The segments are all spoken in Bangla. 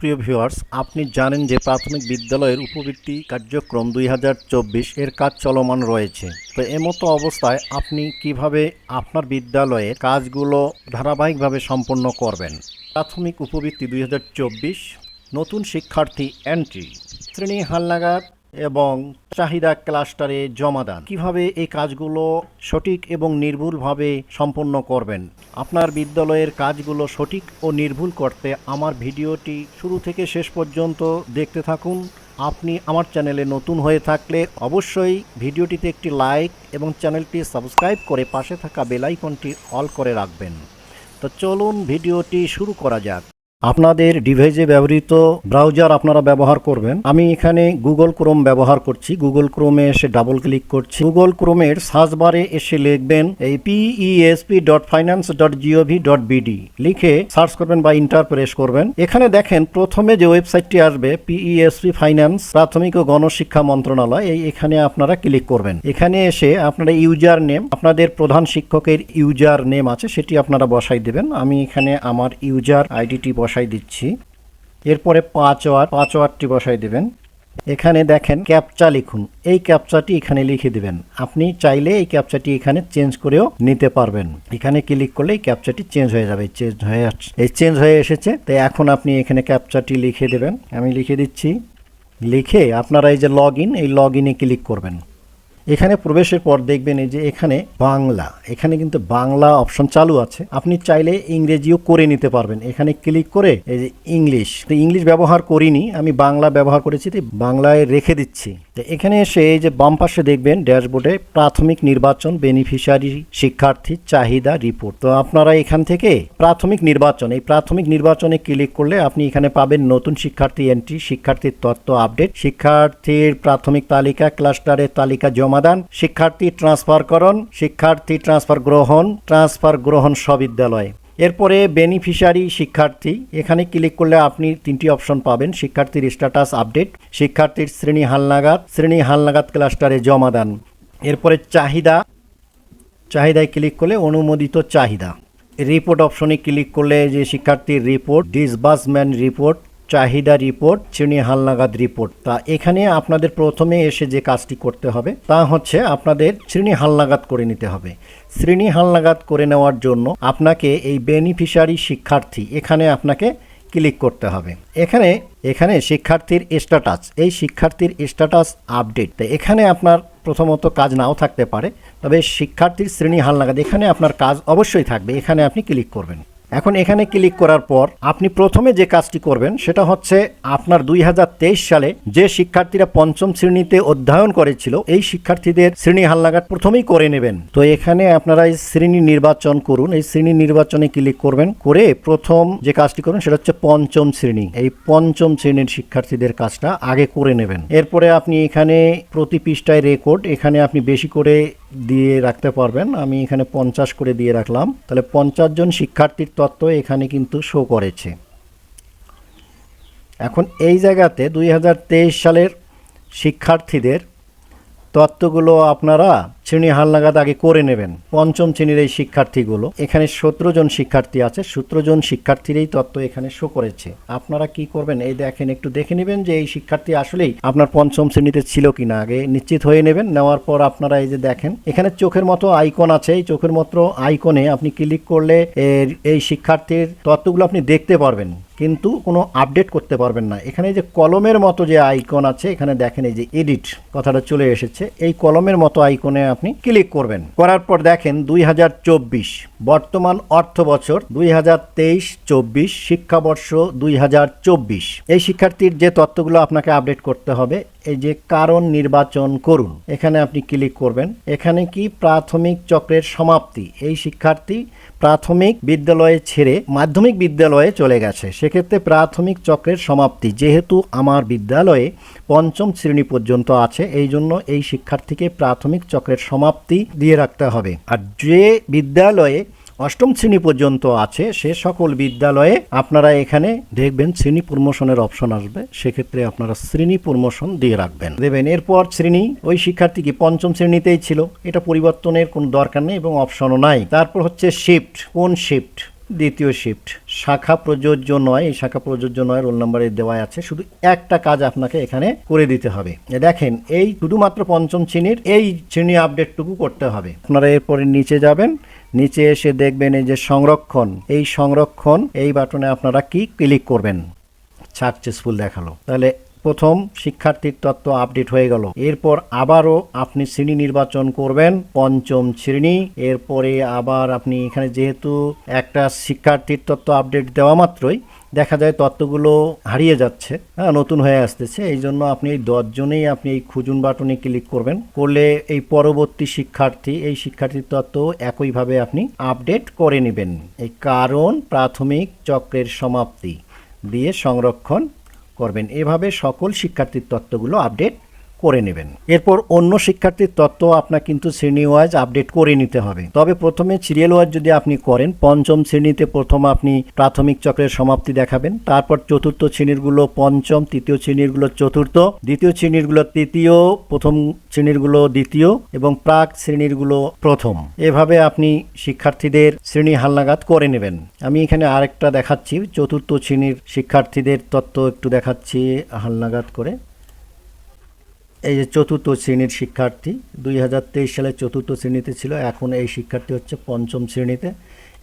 সুপ্রিয় ভিউয়ার্স, আপনি জানেন যে প্রাথমিক বিদ্যালয়ের উপবৃত্তি কার্যক্রম দুই হাজার চব্বিশ এর কাজ চলমান রয়েছে। তো এমতো অবস্থায় আপনি কীভাবে আপনার বিদ্যালয়ের কাজগুলো ধারাবাহিকভাবে সম্পন্ন করবেন? প্রাথমিক উপবৃত্তি দুই হাজার চব্বিশ, নতুন শিক্ষার্থী এন্ট্রি শ্রেণি হালনাগাদ এবং চাহিদা ক্লাস্টারে জমা জমাদান কীভাবে এই কাজগুলো সঠিক এবং নির্ভুলভাবে সম্পন্ন করবেন? আপনার বিদ্যালয়ের কাজগুলো সঠিক ও নির্ভুল করতে আমার ভিডিওটি শুরু থেকে শেষ পর্যন্ত দেখতে থাকুন। আপনি আমার চ্যানেলে নতুন হয়ে থাকলে অবশ্যই ভিডিওটিতে একটি লাইক এবং চ্যানেলটি সাবস্ক্রাইব করে পাশে থাকা বেল আইকনটি অল করে রাখবেন। তো চলুন ভিডিওটি শুরু করা যাক। আপনাদের ডিভাইসে ব্যবহৃত ব্রাউজার আপনারা ব্যবহার করবেন। আমি এখানে গুগল ক্রোম ব্যবহার করছি। গুগল ক্রোমে এসে ডাবল ক্লিক করছি। গুগল ক্রোমের সার্চ বারে এসে লিখবেন এই PESP dot finance dot GOV dot BD লিখে সার্চ করবেন বা ইন্টার প্রেস করবেন। এখানে দেখেন প্রথমে যে ওয়েবসাইটটি আসবে পিইএসপি ফাইন্যান্স প্রাথমিক ও গণশিক্ষা মন্ত্রণালয়। এই এখানে আপনারা ক্লিক করবেন। এখানে এসে আপনারা ইউজার নেম, আপনাদের প্রধান শিক্ষকের ইউজার নেম আছে, সেটি আপনারা বসাই দেবেন। আমি এখানে আমার ইউজার আইডিটি বসাই দিচ্ছি। এরপরে পাঁচ ওয়ার, পাঁচ ওয়ারটি বসাই দেবেন। এখানে দেখেন ক্যাপচা লিখুন। এই ক্যাপচাটি এখানে লিখে দিবেন। আপনি চাইলে এই ক্যাপচাটি এখানে চেঞ্জ করেও নিতে পারবেন। এখানে ক্লিক করলে এই ক্যাপচাটি চেঞ্জ হয়ে যাবে, চেঞ্জ হয়ে এই চেঞ্জ হয়ে এসেছে। তাই এখন আপনি এখানে ক্যাপচাটি লিখে দেবেন। আমি লিখে দিচ্ছি। লিখে আপনারা এই যে লগ ইন এই লগ ইনে ক্লিক করবেন। এখানে প্রবেশের পর দেখবেন এই যে এখানে বাংলা, এখানে কিন্তু বাংলা অপশন চালু আছে। আপনি চাইলে ইংরেজিও করে নিতে পারবেন। এখানে ক্লিক করে এই যে ইংলিশ তো ইংলিশ ব্যবহার করিনি, আমি বাংলা ব্যবহার করেছি তো বাংলায় রেখে দিচ্ছি। তো এখানে এসে এই যে বাম পাশে দেখবেন ড্যাশবোর্ডে প্রাথমিক নির্বাচন বেনিফিশিয়ারি শিক্ষার্থী, চাহিদা রিপোর্ট তো আপনারা এখান থেকে প্রাথমিক নির্বাচন, এই প্রাথমিক নির্বাচনে ক্লিক করলে আপনি এখানে পাবেন নতুন শিক্ষার্থী এন্ট্রি শিক্ষার্থীর তথ্য আপডেট শিক্ষার্থীর প্রাথমিক তালিকা ক্লাস্টারের তালিকা জমাদান শিক্ষার্থী ট্রান্সফারকরণ, শিক্ষার্থী ট্রান্সফার গ্রহণ ট্রান্সফার গ্রহণ সবিদ্যালয় এরপরে বেনিফিশিয়ারি শিক্ষার্থী, এখানে ক্লিক করলে আপনি তিনটি অপশন পাবেন, শিক্ষার্থীর স্ট্যাটাস আপডেট, শিক্ষার্থীর শ্রেণি হালনাগাদ শ্রেণি হালনাগাদ ক্লাস্টারে জমাদান এরপরে চাহিদা, চাহিদায় ক্লিক করলে অনুমোদিত চাহিদা। রিপোর্ট অপশনে ক্লিক করলে যে শিক্ষার্থীর রিপোর্ট ডিসবার্সমেন্ট রিপোর্ট চাহিদা রিপোর্ট শ্রেণি হালনাগাদ রিপোর্ট। তা এখানে আপনাদের প্রথমে এসে যে কাজটি করতে হবে, তা হচ্ছে আপনাদের শ্রেণি হালনাগাদ করে নিতে হবে। শ্রেণি হালনাগাদ করে নেওয়ার জন্য আপনাকে এই বেনিফিশিয়ারি শিক্ষার্থী এখানে আপনাকে ক্লিক করতে হবে। এখানে এখানে শিক্ষার্থীর স্ট্যাটাস, এই শিক্ষার্থীর স্ট্যাটাস আপডেট। তো এখানে আপনার প্রথমত কাজ নাও থাকতে পারে, তবে শিক্ষার্থীর শ্রেণি হালনাগাদ, এখানে আপনার কাজ অবশ্যই থাকবে, এখানে আপনি ক্লিক করবেন। এখন এখানে ক্লিক করার পর আপনি প্রথমে যে কাজটি করবেন সেটা হচ্ছে আপনার দুই হাজার তেইশ সালে যে শিক্ষার্থীরা পঞ্চম শ্রেণীতে অধ্যয়ন করেছিল, এই শিক্ষার্থীদের শ্রেণি হালনাগাদ প্রথমেই করে নেবেন। তো এখানে আপনারা এই শ্রেণি নির্বাচন করুন। এই শ্রেণি নির্বাচনে ক্লিক করবেন। করে প্রথম যে কাজটি করবেন সেটা হচ্ছে পঞ্চম শ্রেণি। এই পঞ্চম শ্রেণির শিক্ষার্থীদের কাজটা আগে করে নেবেন। এরপরে আপনি এখানে প্রতি পৃষ্ঠায় রেকর্ড এখানে আপনি বেশি করে দিয়ে রাখতে পারবেন। আমি এখানে পঞ্চাশ করে দিয়ে রাখলাম। তাহলে পঞ্চাশ জন শিক্ষার্থীর তত্ত্ব এখানে কিন্তু শো করেছে। এখন এই জায়গাতে দুই হাজার তেইশ সালের শিক্ষার্থীদের তত্ত্বগুলো আপনারা শ্রেণি হালনাগাদ আগে করে নেবেন। পঞ্চম শ্রেণির এই শিক্ষার্থীগুলো, এখানে সতেরো জন শিক্ষার্থী আছে, সতেরো জন শিক্ষার্থীর এই তত্ত্ব এখানে শো করেছে। আপনারা কি করবেন? এই দেখেন, একটু দেখে নেবেন যে এই শিক্ষার্থী আসলেই আপনার পঞ্চম শ্রেণীতে ছিল কিনা। আগে নিশ্চিত হয়ে নেবেন, নেওয়ার পর আপনারা এই যে দেখেন, এখানে চোখের মতো আইকন আছে। এই চোখের মতো আইকনে আপনি ক্লিক করলে এর, এই শিক্ষার্থীর তত্ত্বগুলো আপনি দেখতে পারবেন, কিন্তু কোনো আপডেট করতে পারবেন না। এখানে যে কলমের মতো যে আইকন আছে, এখানে দেখেন এই যে এডিট কথাটা চলে এসেছে। এই কলমের মতো আইকনে আপনি ক্লিক করবেন। করার পর দেখেন দুই হাজার চব্বিশ, বর্তমান অর্থ বছর দুই হাজার তেইশ, চব্বিশ, শিক্ষাবর্ষ দুই হাজার চব্বিশ। এই শিক্ষার্থীর যে তথ্যগুলো আপনাকে আপডেট করতে হবে এই যে কারণ নির্বাচন করুন, এখানে আপনি ক্লিক করবেন। এখানে কি প্রাথমিক চক্রের সমাপ্তি? এই শিক্ষার্থী প্রাথমিক বিদ্যালয়ে ছেড়ে মাধ্যমিক বিদ্যালয়ে চলে গেছে। সেক্ষেত্রে প্রাথমিক চক্রের সমাপ্তি, যেহেতু আমার বিদ্যালয়ে পঞ্চম শ্রেণি পর্যন্ত আছে এই জন্য এই শিক্ষার্থীকে প্রাথমিক চক্রের সমাপ্তি দিয়ে রাখতে হবে। আর যে বিদ্যালয়ে অষ্টম শ্রেণি পর্যন্ত আছে, সে সকল বিদ্যালয়ে আপনারা এখানে দেখবেন শ্রেণি প্রমোশনের অপশন আসবে। সেক্ষেত্রে আপনারা শ্রেণি প্রমোশন দিয়ে রাখবেন। দেবেন, এরপর শ্রেণি, ওই শিক্ষার্থী কি পঞ্চম শ্রেণীতেই ছিল? এটা পরিবর্তনের কোনো দরকার নেই এবং অপশনও নাই। তারপর হচ্ছে শিফট কোন শিফট দ্বিতীয় শিফট শাখা প্রযোজ্য নয়। এই শাখা প্রযোজ্য নয় রোল নাম্বারে দেওয়া আছে। শুধু একটা কাজ আপনাকে এখানে করে দিতে হবে। দেখেন, এই শুধুমাত্র পঞ্চম শ্রেণির এই শ্রেণি আপডেটটুকু করতে হবে। আপনারা এরপরে নিচে যাবেন। নিচে এসে দেখবেন এই যে সংরক্ষণ, এই সংরক্ষণ, এই বাটনে আপনারা কি ক্লিক করবেন? সাকসেসফুল দেখাল। তাহলে প্রথম শিক্ষার্থীর তত্ত্ব আপডেট হয়ে গেল। এরপর আবারও আপনি শ্রেণি নির্বাচন করবেন, পঞ্চম শ্রেণি। এরপরে আবার আপনি এখানে যেহেতু একটা শিক্ষার্থীর তত্ত্ব আপডেট দেওয়া মাত্রই দেখা যায় তত্ত্বগুলো হারিয়ে যাচ্ছে হ্যাঁ নতুন হয়ে আসতেছে। এই জন্য আপনি এই দশজনেই আপনি এই খুঁজুন বাটনে ক্লিক করবেন। করলে এই পরবর্তী শিক্ষার্থী, এই শিক্ষার্থীর তত্ত্ব একইভাবে আপনি আপডেট করে নেবেন। এই কারণ প্রাথমিক চক্রের সমাপ্তি দিয়ে সংরক্ষণ করবেন। এভাবে সকল শিক্ষার্থীর তত্ত্বগুলো আপডেট করে নেবেন। এরপর অন্য শিক্ষার্থীর তত্ত্ব আপনার কিন্তু শ্রেণি ওয়াইজ আপডেট করে নিতে হবে। তবে প্রথমে সিরিয়াল ওয়াইজ যদি আপনি করেন, পঞ্চম শ্রেণীতে প্রথম আপনি প্রাথমিক চক্রের সমাপ্তি দেখাবেন, তারপর চতুর্থ শ্রেণীরগুলো পঞ্চম, তৃতীয় শ্রেণীরগুলো চতুর্থ, দ্বিতীয় শ্রেণীরগুলো তৃতীয়, প্রথম শ্রেণীরগুলো দ্বিতীয় এবং প্রাক শ্রেণীরগুলো প্রথম। এভাবে আপনি শিক্ষার্থীদের শ্রেণি হালনাগাদ করে নেবেন। আমি এখানে আরেকটা দেখাচ্ছি। চতুর্থ শ্রেণির শিক্ষার্থীদের তত্ত্ব একটু দেখাচ্ছি হালনাগাদ করে। এই যে চতুর্থ শ্রেণির শিক্ষার্থী, দুই হাজার তেইশ সালে চতুর্থ শ্রেণীতে ছিল, এখন এই শিক্ষার্থী হচ্ছে পঞ্চম শ্রেণীতে।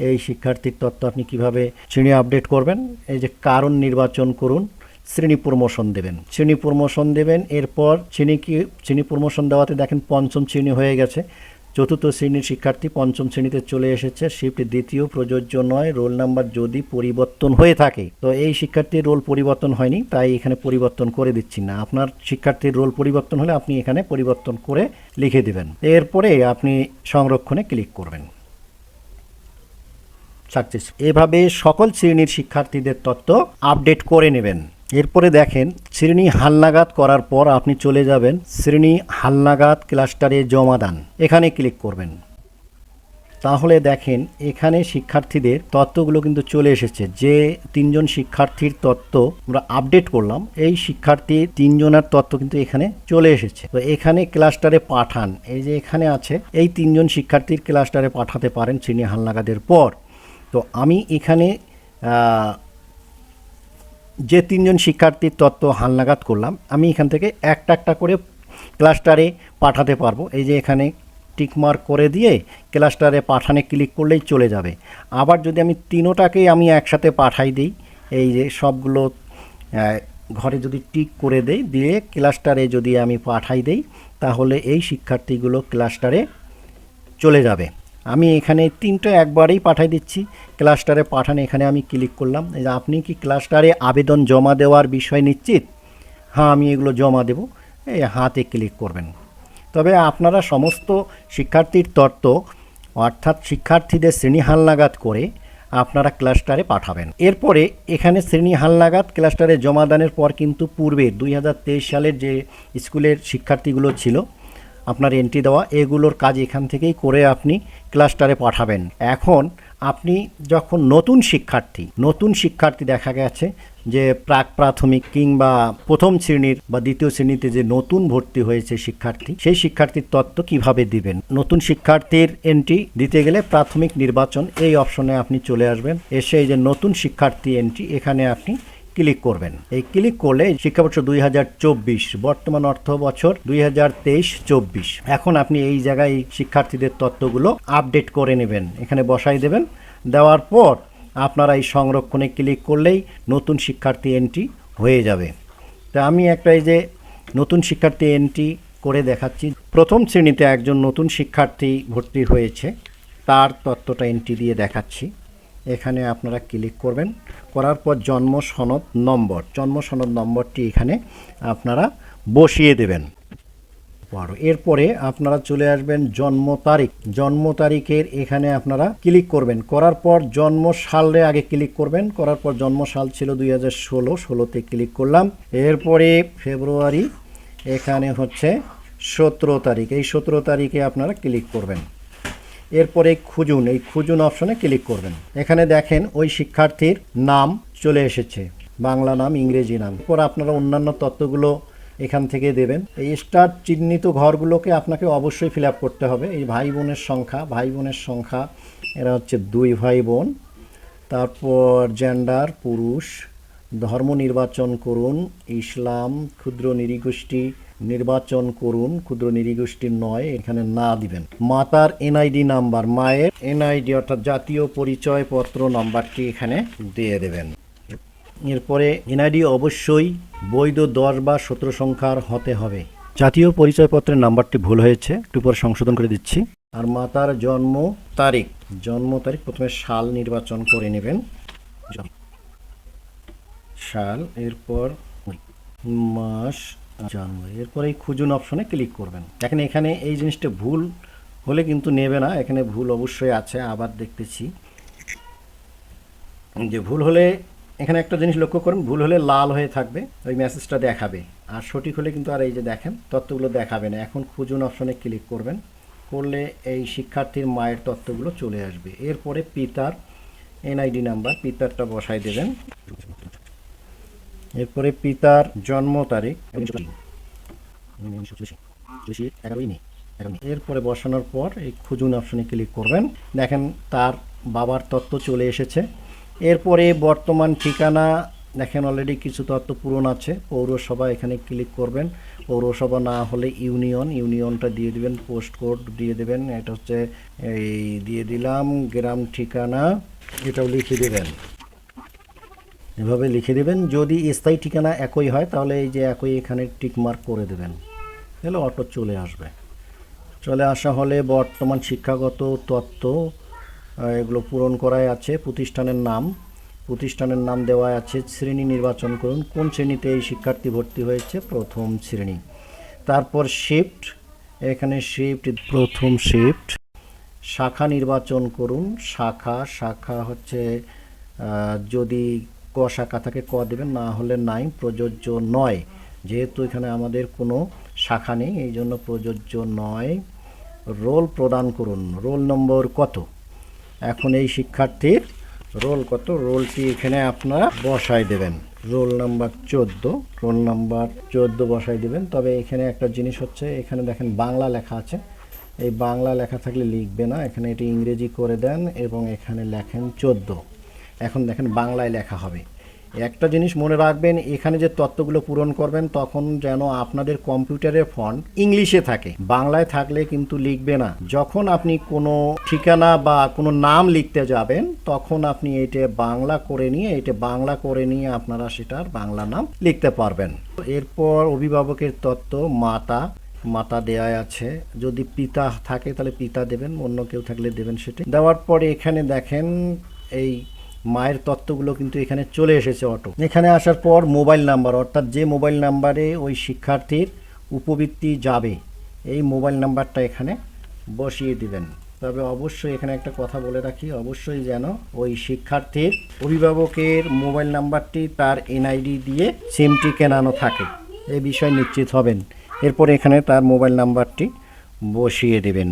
এই শিক্ষার্থীর তত্ত্ব আপনি কীভাবে শ্রেণি আপডেট করবেন? এই যে কারণ নির্বাচন করুন, শ্রেণি প্রমোশন দেবেন। শ্রেণি প্রমোশন দেবেন, এরপর শ্রেণি কি শ্রেণি প্রমোশন দেওয়াতে দেখেন পঞ্চম শ্রেণি হয়ে গেছে। চতুর্থ শ্রেণির শিক্ষার্থী পঞ্চম শ্রেণীতে চলে এসেছে। শিফট দ্বিতীয় প্রযোজ্য নয়, রোল নাম্বার যদি পরিবর্তন হয়ে থাকে। তো এই শিক্ষার্থীর রোল পরিবর্তন হয়নি, তাই এখানে পরিবর্তন করে দিচ্ছি না। আপনার শিক্ষার্থীর রোল পরিবর্তন হলে আপনি এখানে পরিবর্তন করে লিখে দেবেন। এরপরে আপনি সংরক্ষণে ক্লিক করবেন। সাকসেস। এভাবে সকল শ্রেণির শিক্ষার্থীদের তথ্য আপডেট করে নেবেন। এরপরে দেখেন, শ্রেণি হালনাগাদ করার পর আপনি চলে যাবেন শ্রেণি হালনাগাদ ক্লাস্টারে জমাদান। এখানে ক্লিক করবেন। তাহলে দেখেন, এখানে শিক্ষার্থীদের তত্ত্বগুলো কিন্তু চলে এসেছে। যে তিনজন শিক্ষার্থীর তত্ত্ব আমরা আপডেট করলাম, এই শিক্ষার্থী তিনজনের তত্ত্ব কিন্তু এখানে চলে এসেছে। তো এখানে ক্লাস্টারে পাঠান। এই যে এখানে আছে, এই তিনজন শিক্ষার্থীর ক্লাস্টারে পাঠাতে পারেন শ্রেণি হালনাগাদের পর। তো আমি এখানে যে তিনজন শিক্ষার্থীর তত্ত্ব হালনাগাদ করলাম, আমি এখান থেকে একটা একটা করে ক্লাস্টারে পাঠাতে পারব। এই যে এখানে টিকমার্ক করে দিয়ে ক্লাস্টারে পাঠানে ক্লিক করলেই চলে যাবে। আবার যদি আমি তিনোটাকেই আমি একসাথে পাঠাই দিই, এই যে সবগুলো ঘরে যদি টিক করে দেই, দিয়ে ক্লাস্টারে যদি আমি পাঠাই দেই, তাহলে এই শিক্ষার্থীগুলো ক্লাস্টারে চলে যাবে। আমি এখানে তিনটে একবারেই পাঠিয়ে দিচ্ছি। ক্লাস্টারে পাঠান, এখানে আমি ক্লিক করলাম। আপনি কি ক্লাস্টারে আবেদন জমা দেওয়ার বিষয় নিশ্চিত? হ্যাঁ আমি এগুলো জমা দেব। এই হাতে ক্লিক করবেন। তবে আপনারা সমস্ত শিক্ষার্থীর তত্ত্ব অর্থাৎ শিক্ষার্থীদের শ্রেণি হালনাগাদ করে আপনারা ক্লাস্টারে পাঠাবেন। এরপরে এখানে শ্রেণি হালনাগাদ ক্লাস্টারে জমাদানের পর কিন্তু পূর্বে দুই হাজার তেইশ সালের যে স্কুলের শিক্ষার্থীগুলো ছিল আপনার এন্ট্রি দেওয়া, এগুলোর কাজ এখান থেকেই করে আপনি ক্লাস্টারে পাঠাবেন। এখন আপনি যখন নতুন শিক্ষার্থী নতুন শিক্ষার্থী দেখা গেছে যে প্রাক প্রাথমিক কিংবা প্রথম শ্রেণির বা দ্বিতীয় শ্রেণীতে যে নতুন ভর্তি হয়েছে শিক্ষার্থী, সেই শিক্ষার্থীর তত্ত্ব কীভাবে দিবেন? নতুন শিক্ষার্থীর এন্ট্রি দিতে গেলে প্রাথমিক নির্বাচন, এই অপশনে আপনি চলে আসবেন। এসে এই যে নতুন শিক্ষার্থী এন্ট্রি এখানে আপনি ক্লিক করবেন। এই ক্লিক করলে শিক্ষাবর্ষ দুই হাজার চব্বিশ, বর্তমান অর্থ বছর দুই হাজার তেইশ, চব্বিশ। এখন আপনি এই জায়গায় শিক্ষার্থীদের তথ্যগুলো আপডেট করে নেবেন। এখানে বসাই দেবেন। দেওয়ার পর আপনারা এই সংরক্ষণে ক্লিক করলেই নতুন শিক্ষার্থী এন্ট্রি হয়ে যাবে। তা আমি একটা এই যে নতুন শিক্ষার্থী এন্ট্রি করে দেখাচ্ছি। প্রথম শ্রেণীতে একজন নতুন শিক্ষার্থী ভর্তি হয়েছে। তার তত্ত্বটা এন্ট্রি দিয়ে দেখাচ্ছি। এখানে আপনারা ক্লিক করবেন। করার পর জন্ম সনদ নম্বর। জন্ম সনদ নম্বরটি এখানে আপনারা বসিয়ে দেবেন। বারো এরপরে আপনারা চলে আসবেন জন্ম তারিখ। জন্ম তারিখের এখানে আপনারা ক্লিক করবেন। করার পর জন্ম সালে আগে ক্লিক করবেন। করার পর জন্ম সাল ছিল দুই হাজার ষোলো। ষোলোতে ক্লিক করলাম। এরপরে ফেব্রুয়ারি এখানে হচ্ছে সতেরো তারিখ। এই সতেরো তারিখে আপনারা ক্লিক করবেন। এরপরে খুঁজুন, এই খুঁজুন অপশনে ক্লিক করবেন। এখানে দেখেন ওই শিক্ষার্থীর নাম চলে এসেছে। বাংলা নাম, ইংরেজি নাম। পর আপনারা অন্যান্য তথ্যগুলো এখান থেকে দেবেন। এই স্টার চিহ্নিত ঘরগুলোকে আপনাকে অবশ্যই ফিল করতে হবে। এই ভাই বোনের সংখ্যা, ভাই বোনের সংখ্যা, এরা হচ্ছে দুই ভাই বোন। তারপর জেন্ডার পুরুষ, ধর্ম নির্বাচন করুন, ইসলাম, ক্ষুদ্র নৃগোষ্ঠী নির্বাচন করুন, ক্ষুদ্র নৃগোষ্ঠী নয়, এখানে না দিবেন। মাতার এনআইডি নাম্বার, মায়ের এনআইডি অর্থাৎ জাতীয় পরিচয়পত্র নাম্বারটি এখানে দিয়ে দেবেন। এরপরে এনআইডি অবশ্যই বৈধ দশ বা সতেরো সংখ্যার হতে হবে। জাতীয় পরিচয়পত্রের নাম্বারটি ভুল হয়েছে, একটু পরে সংশোধন করে দিচ্ছি। আর মাতার জন্ম তারিখ জন্ম তারিখ প্রথমে সাল নির্বাচন করে নেবেন। সাল, এরপর মাস জানুয়ারি এরপর এই খুঁজুন অপশনে ক্লিক করবেন। এখন এখানে এই জিনিসটা ভুল হলে কিন্তু নেবে না। এখানে ভুল অবশ্যই আছে, আবার দেখতেছি। যে ভুল হলে এখানে একটা জিনিস লক্ষ্য করুন, ভুল হলে লাল হয়ে থাকবে, ওই মেসেজটা দেখাবে। আর সঠিক হলে কিন্তু আর এই যে দেখেন, তথ্যগুলো দেখাবে না। এখন খুঁজুন অপশনে ক্লিক করবেন। করলে এই শিক্ষার্থীর মায়ের তথ্যগুলো চলে আসবে। এরপরে পিতার এনআইডি নাম্বার, পিতারটা বসাই দেবেন। এরপরে পিতার জন্ম তারিখ। এরপরে বসানোর পর এই খুঁজুন অপশনে ক্লিক করবেন। দেখেন তার বাবার তত্ত্ব চলে এসেছে। এরপরে বর্তমান ঠিকানা, দেখেন অলরেডি কিছু তথ্য পূরণ আছে। পৌরসভা এখানে ক্লিক করবেন। পৌরসভা না হলে ইউনিয়ন, ইউনিয়নটা দিয়ে দিবেন, পোস্ট কোড দিয়ে দেবেন। এটা হচ্ছে এই, দিয়ে দিলাম, গ্রাম ঠিকানা, এটাও লিখে দেবেন। এভাবে লিখে দেবেন। যদি স্থায়ী ঠিকানা একই হয়, তাহলে এই যে একই এখানে টিক মার্ক করে দেবেন। তাহলে অটো চলে আসবে। চলে আসা হলে বর্তমান শিক্ষাগত তত্ত্ব এগুলো পূরণ করাই আছে। প্রতিষ্ঠানের নাম প্রতিষ্ঠানের নাম দেওয়া আছে। শ্রেণি নির্বাচন করুন। কোন শ্রেণীতে এই শিক্ষার্থী ভর্তি হয়েছে? প্রথম শ্রেণি। তারপর শিফট। এখানে শিফট, প্রথম শিফট। শাখা নির্বাচন করুন। শাখা শাখা হচ্ছে যদি ক শাখা থাকে ক দেবেন, না হলে নাই, প্রযোজ্য নয়। যেহেতু এখানে আমাদের কোনো শাখা নেই, এই জন্য প্রযোজ্য নয়। রোল প্রদান করুন। রোল নম্বর কত? এখন এই শিক্ষার্থীর রোল কত? রোলটি এখানে আপনারা বসাই দেবেন। রোল নাম্বার চোদ্দ, রোল নাম্বার চোদ্দ বসাই দেবেন। তবে এখানে একটা জিনিস হচ্ছে, এখানে দেখেন বাংলা লেখা আছে। এই বাংলা লেখা থাকলে লিখবে না। এখানে এটি ইংরেজি করে দেন এবং এখানে লেখেন চোদ্দ। এখন দেখেন বাংলায় লেখা হবে। একটা জিনিস মনে রাখবেন, এখানে যে তত্ত্বগুলো পূরণ করবেন, তখন যেন আপনাদের কম্পিউটারের ফন্ট ইংলিশে থাকে। বাংলায় থাকলে কিন্তু লিখবে না। যখন আপনি কোনো ঠিকানা বা কোনো নাম লিখতে যাবেন, তখন আপনি এটা বাংলা করে নিয়ে, এটা বাংলা করে নিয়ে আপনারা সেটার বাংলা নাম লিখতে পারবেন। এরপর অভিভাবকের তত্ত্ব, মাতা মাতা দেয়া আছে। যদি পিতা থাকে, তাহলে পিতা দেবেন, অন্য কেউ থাকলে দেবেন সেটি দেওয়ার পরে এখানে দেখেন, এই মায়ের তত্ত্বগুলো কিন্তু এখানে চলে এসেছে অটো। এখানে আসার পর মোবাইল নাম্বার, অর্থাৎ যে মোবাইল নাম্বারে ওই শিক্ষার্থীর উপবৃত্তি যাবে, এই মোবাইল নাম্বারটা এখানে বসিয়ে দিবেন। তবে অবশ্যই এখানে একটা কথা বলে রাখি, অবশ্যই যেন ওই শিক্ষার্থীর অভিভাবকের মোবাইল নাম্বারটি তার এনআইডি দিয়ে সিমটি কেনানো থাকে। এই বিষয়ে নিশ্চিত হবেন। এরপর এখানে তার মোবাইল নাম্বারটি বসিয়ে দেবেন।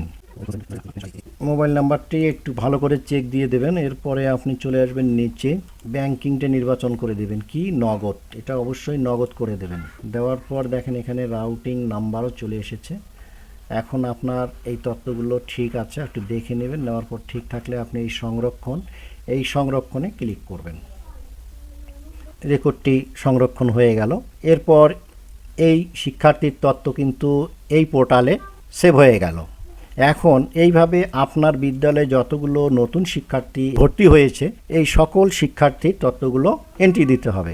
মোবাইল নাম্বারটি একটু ভালো করে চেক দিয়ে দেবেন, এরপরে আপনি চলে আসবেন নিচে, ব্যাংকিংটা নির্বাচন করে দেবেন, কি নগদ, এটা অবশ্যই নগদ করে দেবেন। দেওয়ার পর দেখেন এখানে রাউটিং নাম্বারও চলে এসেছে। এখন আপনার এই তথ্যগুলো ঠিক আছে, একটু দেখে নেবেন, নেওয়ার পর ঠিক থাকলে আপনি এই সংরক্ষণ, এই সংরক্ষণে ক্লিক করবেন। রেকর্ডটি সংরক্ষণ হয়ে গেল। এরপর এই শিক্ষার্থীর তথ্য কিন্তু এই পোর্টালে সেভ হয়ে গেল। এখন এইভাবে আপনার বিদ্যালয়ে যতগুলো নতুন শিক্ষার্থী ভর্তি হয়েছে, এই সকল শিক্ষার্থীর তথ্যগুলো এন্ট্রি দিতে হবে।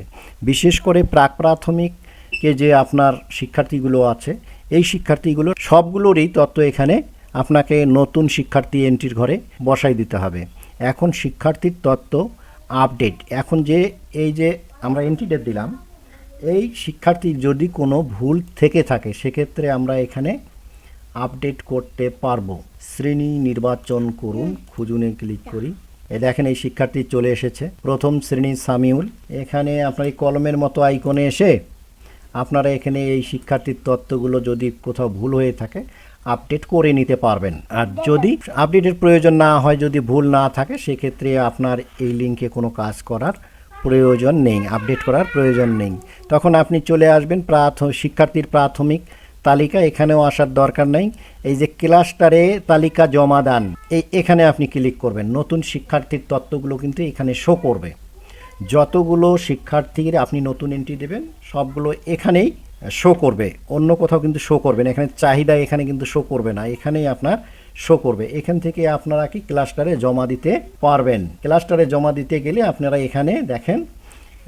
বিশেষ করে প্রাক প্রাথমিকে যে আপনার শিক্ষার্থীগুলো আছে, এই শিক্ষার্থীগুলো সবগুলোরই তথ্য এখানে আপনাকে নতুন শিক্ষার্থী এন্ট্রির ঘরে বসাই দিতে হবে। এখন শিক্ষার্থীর তত্ত্ব আপডেট এখন যে, এই যে আমরা এন্ট্রিটা দিলাম, এই শিক্ষার্থীর যদি কোনো ভুল থেকে থাকে, সেক্ষেত্রে আমরা এখানে আপডেট করতে পারব। শ্রেণি নির্বাচন করুন, খুঁজুনে ক্লিক করি। এ দেখেন এই শিক্ষার্থী চলে এসেছে। প্রথম শ্রেণি সামিউল। এখানে আপনার এই কলমের মতো আইকনে এসে আপনারা এখানে এই শিক্ষার্থীর তথ্যগুলো যদি কোথাও ভুল হয়ে থাকে, আপডেট করে নিতে পারবেন। আর যদি আপডেটের প্রয়োজন না হয়, যদি ভুল না থাকে, সেক্ষেত্রে আপনার এই লিঙ্কে কোনো কাজ করার প্রয়োজন নেই, আপডেট করার প্রয়োজন নেই। তখন আপনি চলে আসবেন প্রাথ, শিক্ষার্থীর প্রাথমিক তালিকা এখানেও আসার দরকার নেই। এই যে ক্লাস্টারে তালিকা জমা দান, এই এখানে আপনি ক্লিক করবেন। নতুন শিক্ষার্থীর তত্ত্বগুলো কিন্তু এখানে শো করবে। যতগুলো শিক্ষার্থীর আপনি নতুন এন্ট্রি দেবেন, সবগুলো এখানেই শো করবে। অন্য কোথাও কিন্তু শো করবে না। এখানে চাহিদা এখানে কিন্তু শো করবে না। এখানেই আপনার শো করবে। এখান থেকে আপনারা কি ক্লাস্টারে জমা দিতে পারবেন? ক্লাস্টারে জমা দিতে গেলে আপনারা এখানে দেখেন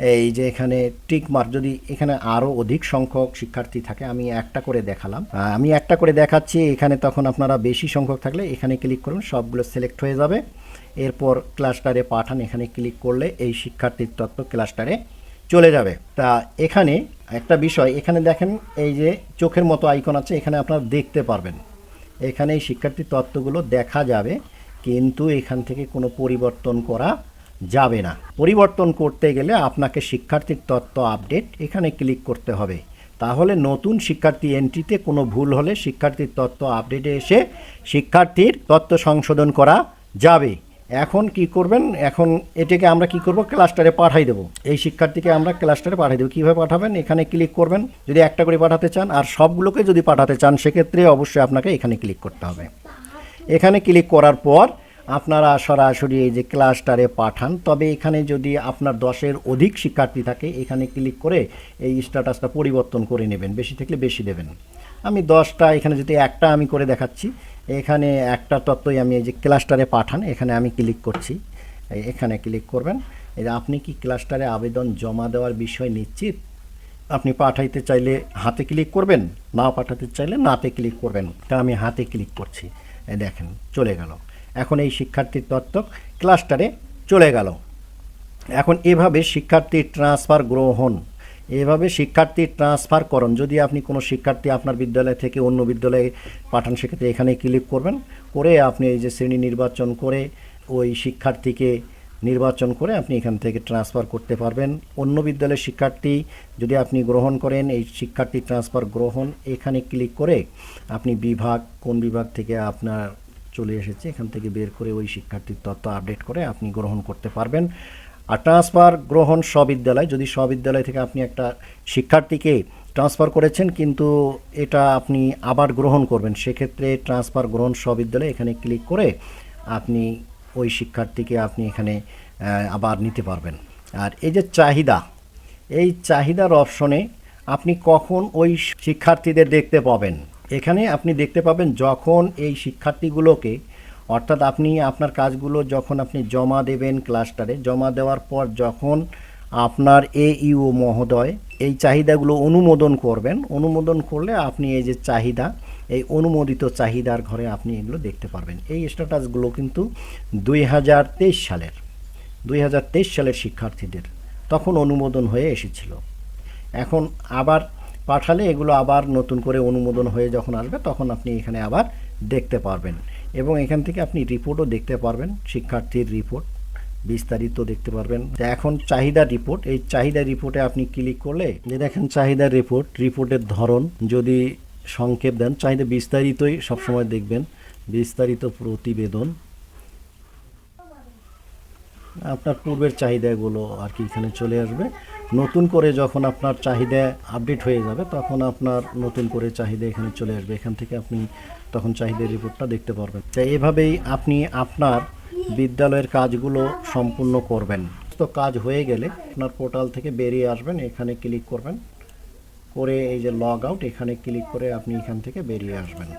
এই যে এখানে টিক মার্ক যদি এখানে আরও অধিক সংখ্যক শিক্ষার্থী থাকে, আমি একটা করে দেখালাম। আমি একটা করে দেখাচ্ছি, এখানে তখন আপনারা বেশি সংখ্যক থাকলে এখানে ক্লিক করুন, সবগুলো সিলেক্ট হয়ে যাবে। এরপর ক্লাস্টারে পাঠান, এখানে ক্লিক করলে এই শিক্ষার্থীর তত্ত্ব ক্লাস্টারে চলে যাবে। তা এখানে একটা বিষয়, এখানে দেখেন এই যে চোখের মতো আইকন আছে, এখানে আপনারা দেখতে পারবেন। এখানে এই শিক্ষার্থী তত্ত্বগুলো দেখা যাবে, কিন্তু এখান থেকে কোনো পরিবর্তন করা যাবে না। পরিবর্তন করতে গেলে আপনাকে শিক্ষার্থীর তত্ত্ব আপডেট এখানে ক্লিক করতে হবে। তাহলে নতুন শিক্ষার্থী এন্ট্রিতে কোনো ভুল হলে শিক্ষার্থীর তত্ত্ব আপডেটে এসে শিক্ষার্থীর তত্ত্ব সংশোধন করা যাবে। এখন কি করবেন? এখন এটাকে আমরা কি করব? ক্লাস্টারে পাঠাই দেবো। এই শিক্ষার্থীকে আমরা ক্লাস্টারে পাঠাই দেবো। কীভাবে পাঠাবেন? এখানে ক্লিক করবেন। যদি একটা করে পাঠাতে চান আর সবগুলোকে যদি পাঠাতে চান, সেক্ষেত্রে অবশ্যই আপনাকে এখানে ক্লিক করতে হবে। এখানে ক্লিক করার পর আপনারা সরাসরি এই যে ক্লাস্টারে পাঠান, তবে এখানে যদি আপনার দশের অধিক শিক্ষার্থী থাকে, এখানে ক্লিক করে এই স্ট্যাটাসটা পরিবর্তন করে নেবেন, বেশি থাকলে বেশি দেবেন। আমি দশটা, এখানে যদি একটা আমি করে দেখাচ্ছি, এখানে একটা তত্ত্বই আমি এই যে ক্লাস্টারে পাঠান, এখানে আমি ক্লিক করছি। এখানে ক্লিক করবেন। এই আপনি কি ক্লাস্টারে আবেদন জমা দেওয়ার বিষয় নিশ্চিত? আপনি পাঠাইতে চাইলে হাতে ক্লিক করবেন না পাঠাতে চাইলে নাতে ক্লিক করবেন। তা আমি হাতে ক্লিক করছি। দেখেন, চলে গেল। এখন এই শিক্ষার্থীর তত্ত্ব ক্লাস্টারে চলে গেল। এখন এভাবে শিক্ষার্থীর ট্রান্সফার গ্রহণ, এভাবে শিক্ষার্থীর ট্রান্সফার করণ, যদি আপনি কোনো শিক্ষার্থী আপনার বিদ্যালয় থেকে অন্য বিদ্যালয়ে পাঠান, সেক্ষেত্রে এখানে ক্লিক করবেন। করে আপনি এই যে শ্রেণি নির্বাচন করে ওই শিক্ষার্থীকে নির্বাচন করে আপনি এখান থেকে ট্রান্সফার করতে পারবেন। অন্য বিদ্যালয়ের শিক্ষার্থী যদি আপনি গ্রহণ করেন, এই শিক্ষার্থী ট্রান্সফার গ্রহণ, এখানে ক্লিক করে আপনি বিভাগ, কোন বিভাগ থেকে আপনার চলে এসেছে। এখান থেকে বের করে ওই শিক্ষার্থীর তথ্য আপডেট করে আপনি গ্রহণ করতে পারবেন। আর ট্রান্সফার গ্রহণ স্ববিদ্যালয়, যদি স্ববিদ্যালয় থেকে আপনি একটা শিক্ষার্থীকে ট্রান্সফার করেছেন কিন্তু এটা আপনি আবার গ্রহণ করবেন, সেক্ষেত্রে ট্রান্সফার গ্রহণ স্ববিদ্যালয় এখানে ক্লিক করে আপনি ওই শিক্ষার্থীকে আপনি এখানে আবার নিতে পারবেন। আর এই যে চাহিদা, এই চাহিদার অপশনে আপনি কখন ওই শিক্ষার্থীদের দেখতে পাবেন? এখানে আপনি দেখতে পাবেন যখন এই শিক্ষার্থীগুলোকে, অর্থাৎ আপনি আপনার কাজগুলো যখন আপনি জমা দেবেন ক্লাস্টারে, জমা দেওয়ার পর যখন আপনার এ ইউ মহোদয় এই চাহিদাগুলো অনুমোদন করবেন, অনুমোদন করলে আপনি এই যে চাহিদা, এই অনুমোদিত চাহিদার ঘরে আপনি এগুলো দেখতে পারবেন। এই স্ট্যাটাসগুলো কিন্তু দুই হাজার তেইশ সালের, দুই হাজার তেইশ সালের শিক্ষার্থীদের তখন অনুমোদন হয়ে এসেছিল। এখন আবার পাঠালে এগুলো আবার নতুন করে অনুমোদন হয়ে যখন আসবে, তখন আপনি এখানে আবার দেখতে পারবেন। এবং এখান থেকে আপনি রিপোর্টও দেখতে পারবেন, শিক্ষার্থীর রিপোর্ট, বিস্তারিত দেখতে পারবেন। এখন চাহিদা রিপোর্ট, এই চাহিদা রিপোর্টে আপনি ক্লিক করলে যে দেখেন চাহিদা রিপোর্ট, রিপোর্টের ধরন, যদি সংক্ষেপ দেন, চাহিদা বিস্তারিতই সবসময় দেখবেন, বিস্তারিত প্রতিবেদন। আপনার পূর্বের চাহিদাগুলো আর কি এখানে চলে আসবে। নতুন করে যখন আপনার চাহিদা আপডেট হয়ে যাবে, তখন আপনার নতুন করে চাহিদা এখানে চলে আসবে। এখান থেকে আপনি তখন চাহিদার রিপোর্টটা দেখতে পারবেন। তাই এভাবেই আপনি আপনার বিদ্যালয়ের কাজগুলো সম্পূর্ণ করবেন। তো কাজ হয়ে গেলে আপনার পোর্টাল থেকে বেরিয়ে আসবেন, এখানে ক্লিক করবেন। করে এই যে লগ আউট এখানে ক্লিক করে আপনি এখান থেকে বেরিয়ে আসবেন।